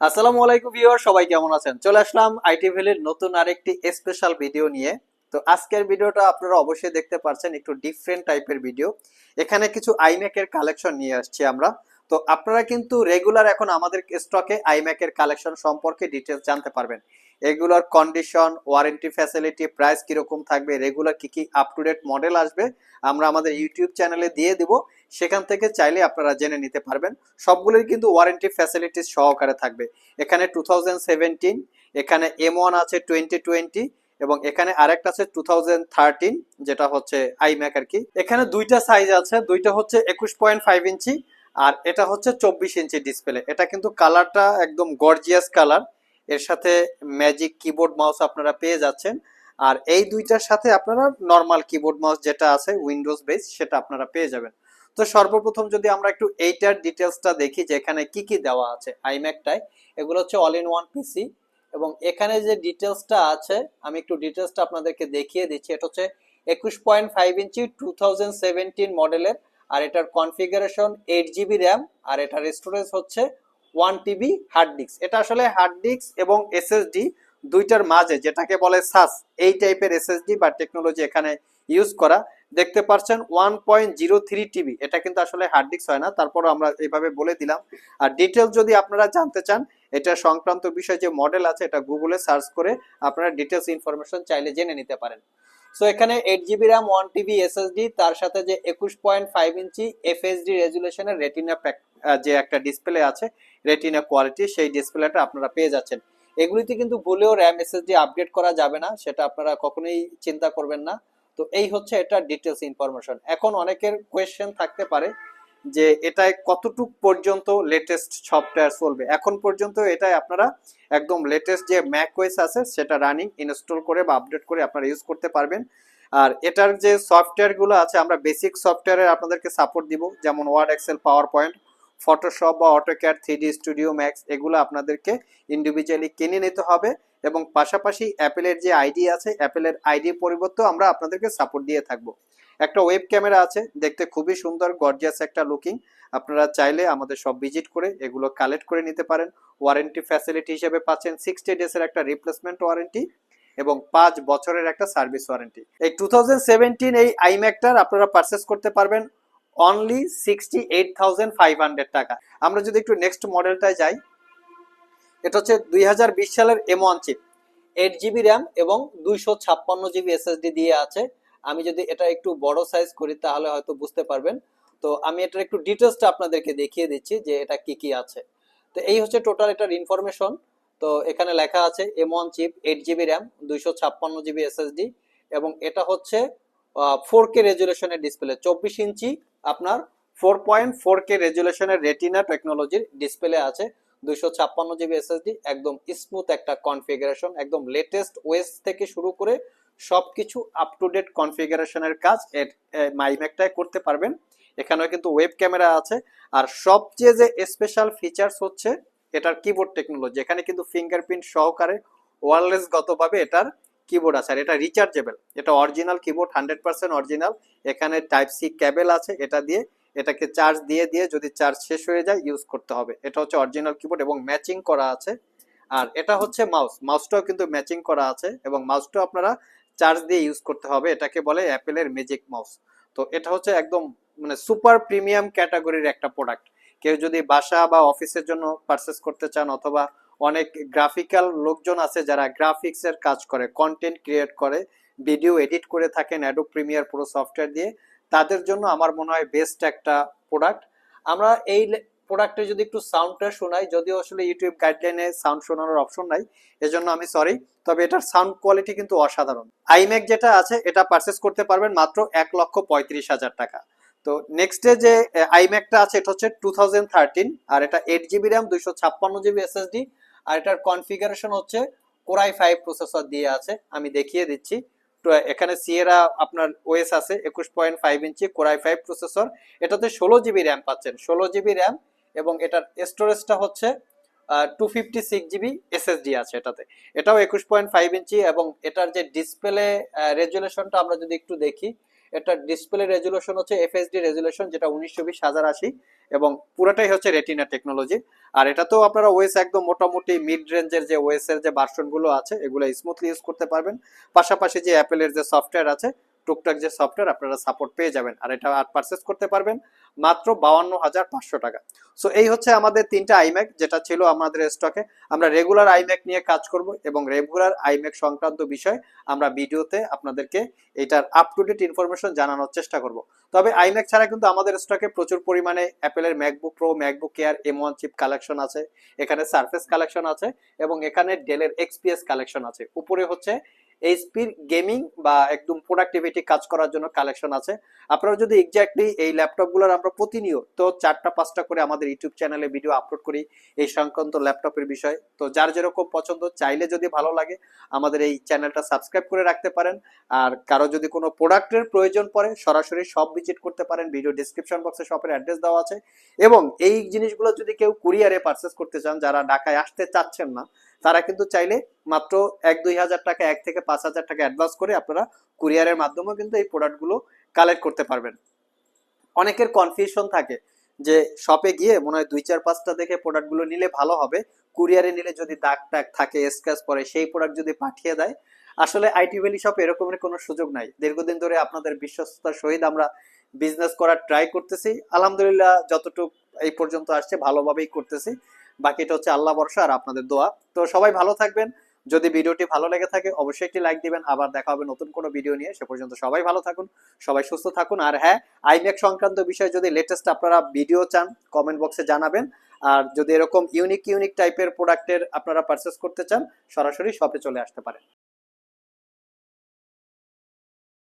আসসালামু আলাইকুম ভিউয়ার সবাই কেমন আছেন? চলে আসলাম আইটি ভ্যালির নতুন আরেকটি স্পেশাল ভিডিও নিয়ে। তো আজকের ভিডিওটা আপনারা অবশ্যই দেখতে পাচ্ছেন একটু ডিফারেন্ট টাইপের ভিডিও এখানে কিছু আইম্যাকের কালেকশন নিয়ে আসছি আমরা। তো আপনারা কিন্তু রেগুলার এখন আমাদের স্টকে আইম্যাকের কালেকশন সম্পর্কে ডিটেলস জানতে পারবেন। এগুলোর কন্ডিশন ওয়ারেন্টি ফ্যাসিলিটি প্রাইস কীরকম থাকবে রেগুলার কি কি আপ টু ডেট মডেল আসবে, আমরা আমাদের ইউটিউব চ্যানেলে দিয়ে দিব। সেখান থেকে চাইলে আপনারা জেনে নিতে পারবেন। সবগুলোই কিন্তু ওয়ারেন্টি ফ্যাসিলিটিস সহকারে থাকবে। এখানে টু এখানে এম ওয়ান আছে টোয়েন্টি টোয়েন্টি এবং এখানে আরেকটা আছে টু যেটা হচ্ছে আইম্যাক আর কি এখানে দুইটা সাইজ আছে, দুইটা হচ্ছে একুশ পয়েন্ট ফাইভ ইঞ্চি, আর এটা হচ্ছে চব্বিশ ইঞ্চি ডিসপ্লে এটা কিন্তু কালারটা একদম গর্জিয়াস কালারের সাথে ম্যাজিক কিবোর্ড মাউস আপনারা পেয়ে যাচ্ছেন। আর এই দুইটার সাথে আপনারা নর্মাল কিবোর্ড মাউস যেটা আছে উইন্ডোজ বেস সেটা আপনারা পেয়ে যাবেন। তো সর্বপ্রথম যদি আমরা একটু এইটার ডিটেলসটা দেখি যে এখানে কি কি দেওয়া আছে আইম্যাকটায় এগুলো হচ্ছে অল ইন ওয়ান পিসি এবং এখানে যে ডিটেলসটা আছে, আমি একটু ডিটেলসটা আপনাদেরকে দেখিয়ে দিচ্ছি। এটা হচ্ছে একুশ পয়েন্ট ফাইভ ইঞ্চি টু থাউজেন্ড সেভেন্টিন মডেলের আর এটার কনফিগারেশন এইট জিবি র্যাম আর এটার স্টোরেজ হচ্ছে ওয়ান টিবি হার্ড ডিস্ক এটা আসলে হার্ড ডিস্ক এবং এসএসডি দুইটার মাঝে, যেটাকে বলে সাস এই টাইপের এসএসডি বা টেকনোলজি এখানে ইউজ করা। দেখতে পাচ্ছেন one point zero three TB এটা কিন্তু আসলে হার্ড ডিস্ক হয় না, তারপরও আমরা এইভাবে বলে দিলাম। আর ডিটেলস যদি আপনারা জানতে চান, এটা সংক্রান্ত বিষয় যে মডেল আছে, এটা গুগলে সার্চ করে আপনারা ডিটেলস ইনফরমেশন চাইলে জেনে নিতে পারেন। সো এখানে eight GB RAM one TB SSD তার সাথে যে একুশ পয়েন্ট ফাইভ ইঞ্চি এফএসডি রেজুলেশনের রেটিনা যে একটা ডিসপ্লে আছে রেটিনা কোয়ালিটি সেই ডিসপ্লেটা আপনারা পেয়ে যাচ্ছেন। এগুলিতে কিন্তু ভুলেও র্যাম এসএসডি আপডেট করা যাবে না, সেটা আপনারা কখনোই চিন্তা করবেন না। তো এই হচ্ছে এটা ডিটেলস ইনফরমেশন এখন অনেকের কোয়েশ্চেন থাকতে পারে যে এটায় কতটুক পর্যন্ত লেটেস্ট সফটওয়্যার চলবে। এখন পর্যন্ত এটাই আপনারা একদম লেটেস্ট যে ম্যাক ওয়েস আছে, সেটা রানিং ইনস্টল করে বা আপডেট করে আপনারা ইউজ করতে পারবেন। আর এটার যে সফটওয়্যারগুলো আছে, আমরা বেসিক সফটওয়্যারে আপনাদেরকে সাপোর্ট দিব। যেমন Word Excel PowerPoint Photoshop বা AutoCAD three D Studio Max এগুলো আপনাদেরকে ইন্ডিভিজুয়ালি কিনে নিতে হবে। এবং পাশাপাশি অ্যাপেলের যে আইডি আছে, অ্যাপেলের আইডি পরিবর্তেও আমরা আপনাদেরকে সাপোর্ট দিয়ে থাকব। একটা ওয়েব ক্যামেরা আছে, দেখতে খুবই সুন্দর গর্জিয়াস একটা লুকিং আপনারা চাইলে আমাদের সব ভিজিট করে এগুলো কালেক্ট করে নিতে পারেন। ওয়ারেন্টি ফ্যাসিলিটি হিসেবে পাচ্ছেন সিক্সটি ডেজের একটা রিপ্লেসমেন্ট ওয়ারেন্টি এবং পাঁচ বছরের একটা সার্ভিস ওয়ারেন্টি এই টু এই আইম্যাকটার আপনারা পারচেস করতে পারবেন only sixty eight thousand five hundred টাকা। আমরা যদি একটু নেক্সট মডেলটায় যাই এটা হচ্ছে দুই হাজার বিশ সালের M one chip eight GB RAM এবং দুইশো ছাপ্পান্ন জিবি এসএসডি দিয়ে আছে। আমি যদি এটা একটু বড় সাইজ করি তাহলে হয়তো বুঝতে পারবেন। তো আমি এটার একটু ডিটেলসটা আপনাদেরকে দেখিয়ে দিচ্ছি যে এটা কি কি আছে। তো এই হচ্ছে টোটাল এটার ইনফরমেশন তো এখানে লেখা আছে M one chip eight GB RAM দুইশো ছাপ্পান্ন জিবি এসএসডি এবং এটা হচ্ছে ফোর কে রেজুলেশনের ডিসপ্লে চব্বিশ ইঞ্চি আপনার ফোর পয়েন্ট ফোর কে রেজুলেশনের রেটিনা টেকনোলজির ডিসপ্লে আছে। দুইশো ছাপ্পান্ন জিবি এসএসডি একদম স্মুথ একটা কনফিগারেশন একদম লেটেস্ট ওয়েস থেকে শুরু করে সবকিছু আপ টু ডেট কনফিগারেশনের কাজ মাইম্যাকটায় করতে পারবেন। এখানেও কিন্তু ওয়েব ক্যামেরা আছে। আর সবচেয়ে যে স্পেশাল ফিচার্স হচ্ছে, এটার কিবোর্ড টেকনোলজি এখানে কিন্তু ফিঙ্গারপ্রিন্ট সহকারে ওয়ারলেস গতভাবে এটার কিবোর্ড আছে। আর এটা রিচার্জেবল এটা original keyboard hundred percent original এখানে টাইপ সি ক্যাবেল আছে, এটা দিয়ে এটাকে চার্জ দিয়ে দিয়ে যদি চার্জ শেষ হয়ে যায় ইউজ করতে হবে। এটা হচ্ছে অরিজিনাল কিবোর্ড এবং ম্যাচিং করা আছে। আর এটা হচ্ছে মাউস মাউসটাও কিন্তু ম্যাচিং করা আছে এবং মাউসটাও আপনারা চার্জ দিয়ে ইউজ করতে হবে। এটাকে বলে অ্যাপেলের ম্যাজিক মাউস তো এটা হচ্ছে একদম মানে সুপার প্রিমিয়াম ক্যাটাগরির একটা প্রোডাক্ট কেউ যদি বাসা বা অফিসের জন্য পারচেস করতে চান অথবা অনেক গ্রাফিক্যাল লোকজন আছে যারা গ্রাফিক্স এর কাজ করে কন্টেন্ট ক্রিয়েট করে ভিডিও এডিট করে থাকেন অ্যাডোব প্রিমিয়ার পুরো সফটওয়্যার দিয়ে তাদের জন্য আমার মনে হয় বেস্ট একটা প্রোডাক্ট আমরা এই প্রোডাক্টে যদি একটু সাউন্ডটা শোনাই, যদিও আসলে ইউটিউব গাইডলাইনে সাউন্ড শোনানোর অপশন নাই, এজন্য আমি সরি তবে এটার সাউন্ড কোয়ালিটি কিন্তু অসাধারণ। আইম্যাক যেটা আছে, এটা পারচেস করতে পারবেন মাত্র এক লক্ষ পঁয়ত্রিশ হাজার টাকা। তো নেক্সটে যে আইম্যাকটা আছে, এটা হচ্ছে টু থাউজেন্ড থার্টিন আর এটা এইট জিবি র্যাম দুইশো ছাপ্পান্ন জিবি এসএসডি আর এটার কনফিগারেশন হচ্ছে কোরাই ফাইভ প্রসেসর দিয়ে আছে, আমি দেখিয়ে দিচ্ছি। এখানে সিয়েরা আপনার ওএস আছে, একুশ পয়েন্ট ফাইভ ইঞ্চি কোরাই ফাইভ প্রসেসর এটাতে ষোলো জিবি র্যাম পাচ্ছেন। ষোলো জিবি র্যাম এবং এটার স্টোরেজটা হচ্ছে two fifty six GB SSD আছে এটাতে। এটাও একুশ পয়েন্ট ফাইভ ইঞ্চি এবং এটার যে ডিসপ্লে রেজুলেশনটা আমরা যদি একটু দেখি এটা ডিসপ্লে রেজুলেশন হচ্ছে এফএসডি রেজুলেশন যেটা উনিশশো বিশ, হাজার আশি এবং পুরোটাই হচ্ছে রেটিনা টেকনোলজি আর এটা তো আপনারা ওয়েস একদম মোটামুটি মিড রেঞ্জের যে ওয়েস এর যে ভার্সনগুলো আছে, এগুলো স্মুথলি ইউজ করতে পারবেন। পাশাপাশি যে অ্যাপেলের যে সফটওয়্যার আছে টুকটাক যে সফটওয়্যার আপনারা সাপোর্ট পেয়ে যাবেন, আর এটা আর পারচেস করতে পারবেন মাত্র বাউান্ন হাজার পাঁচশো টাকা। সো এই হচ্ছে আমাদের তিনটা আইম্যাক যেটা ছিল আমাদের স্টকে আমরা রেগুলার আইম্যাক নিয়ে কাজ করব এবং রেগুলার আইম্যাক সংক্রান্ত বিষয় আমরা ভিডিওতে আপনাদেরকে এটার আপ টু ডেট ইনফরমেশন জানানোর চেষ্টা করব। তবে আইম্যাক ছাড়া কিন্তু আমাদের স্টকে প্রচুর পরিমাণে অ্যাপেলের MacBook Pro MacBook Air M one chip collection আছে, এখানে সারফেস কালেকশন আছে এবং এখানে ডেলের এক্সপিএস কালেকশন আছে। উপরে হচ্ছে এইচপির গেমিং বা একদম প্রোডাক্টিভিটি কাজ করার জন্য কালেকশন আছে। আপনারা যদি এক্স্যাক্টলি এই ল্যাপটপগুলোর আমরা প্রতিনিয়ত চারটা, পাঁচটা করে আমাদের ইউটিউব চ্যানেলে ভিডিও আপলোড করি এই সংক্রান্ত ল্যাপটপের বিষয়। তো যার যেরকম পছন্দ, চাইলে যদি ভালো লাগে, আমাদের এই চ্যানেলটা সাবস্ক্রাইব করে রাখতে পারেন। আর কারও যদি কোনো প্রোডাক্টের প্রয়োজন পড়ে, সরাসরি সব ভিজিট করতে পারেন। ভিডিও ডিসক্রিপশন বক্সে শপের অ্যাড্রেস দেওয়া আছে। এবং এই জিনিসগুলো যদি কেউ কুরিয়ারে পারচেস করতে চান, যারা ঢাকায় আসতে চাচ্ছেন না তারা কিন্তু চাইলে মাত্র এক, দুই হাজার টাকা, এক থেকে পাঁচ হাজার টাকা অ্যাডভান্স করে আপনারা কুরিয়ারের মাধ্যমেও কিন্তু এই প্রোডাক্টগুলো কালেক্ট করতে পারবেন। অনেকের কনফিউশন থাকে যে শপে গিয়ে মনে হয় দুই, চার, পাঁচটা দেখে প্রোডাক্টগুলো নিলে ভালো হবে। কুরিয়ারে নিলে যদি দাগ টাগ থাকে স্ক্র্যাচ পরে সেই প্রোডাক্ট যদি পাঠিয়ে দেয়, আসলে আইটি ভ্যালি শপ এরকমের কোনো সুযোগ নাই। দীর্ঘদিন ধরে আপনাদের বিশ্বস্ততার সহিত আমরা বিজনেস করার ট্রাই করতেছি। আলহামদুলিল্লাহ যতটুকু এই পর্যন্ত আসছে, ভালোভাবেই করতেছি। বাকিটা হচ্ছে আল্লাহ বর্ষা আর আপনাদের দোয়া। তো সবাই ভালো থাকবেন। যদি ভিডিওটি ভালো লেগে থাকে, অবশ্যই একটি লাইক দিবেন। আবার দেখা হবে নতুন কোনো ভিডিও নিয়ে। সে পর্যন্ত সবাই ভালো থাকুন, সবাই সুস্থ থাকুন। আর হ্যাঁ আইম্যাক সংক্রান্ত বিষয়ে যদি লেটেস্ট আপনারা ভিডিও চান কমেন্ট বক্সে জানাবেন। আর যদি এরকম ইউনিক ইউনিক টাইপের প্রোডাক্টের আপনারা পারচেস করতে চান, সরাসরি শপে চলে আসতে পারেন।